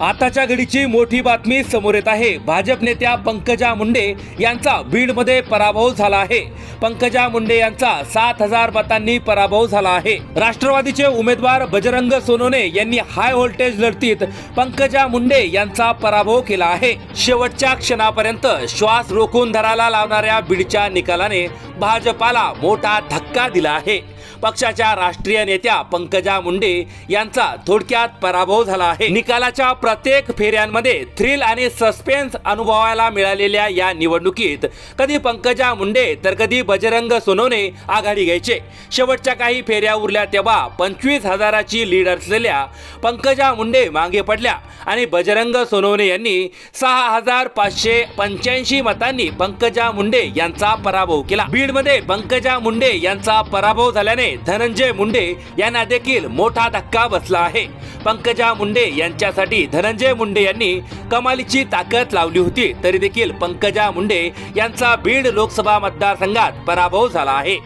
आताच्या घडीची मोठी बातमी समोर येत आहे. भाजप नेत्या पंकजा मुंडे यांचा बीडमध्ये पराभव झाला आहे. पंकजा मुंडे यांचा सात हजार मतांनी पराभव झाला आहे. राष्ट्रवादीचे उमेदवार बजरंग सोनोने यांनी हाय व्होल्टेज लढतीत पंकजा मुंडे यांचा पराभव केला आहे. शेवटच्या क्षणापर्यंत श्वास रोखून धराला लावणाऱ्या बीडच्या निकालाने भाजपाला मोठा धक्का दिला आहे. पक्षाच्या राष्ट्रीय नेत्या पंकजा मुंडे यांचा थोडक्यात पराभव झाला आहे. निकालाच्या प्रत्येक फेऱ्यांमध्ये थ्रिल आणि सस्पेन्स अनुभवायला मिळालेल्या या निवडणुकीत कधी पंकजा मुंडे तर कधी बजरंग सोनवणे आघाडी घ्यायचे. शेवटच्या काही फेऱ्या उरल्या तेव्हा पंचवीस हजाराची लीड असलेल्या पंकजा मुंडे मागे पडल्या आणि बजरंग सोनवणे यांनी सहा हजार पाचशे पंच्याऐंशी मतांनी पंकजा मुंडे यांचा पराभव केला. बीडमध्ये पंकजा मुंडे यांचा पराभव झाल्याने धनंजय मुंडे यांना देखील मोठा धक्का बसला आहे. पंकजा मुंडे यांच्यासाठी धनंजय मुंडे यांनी कमालीची ताकद लावली होती तरी देखील पंकजा मुंडे यांचा बीड लोकसभा मतदारसंघात पराभव झाला आहे.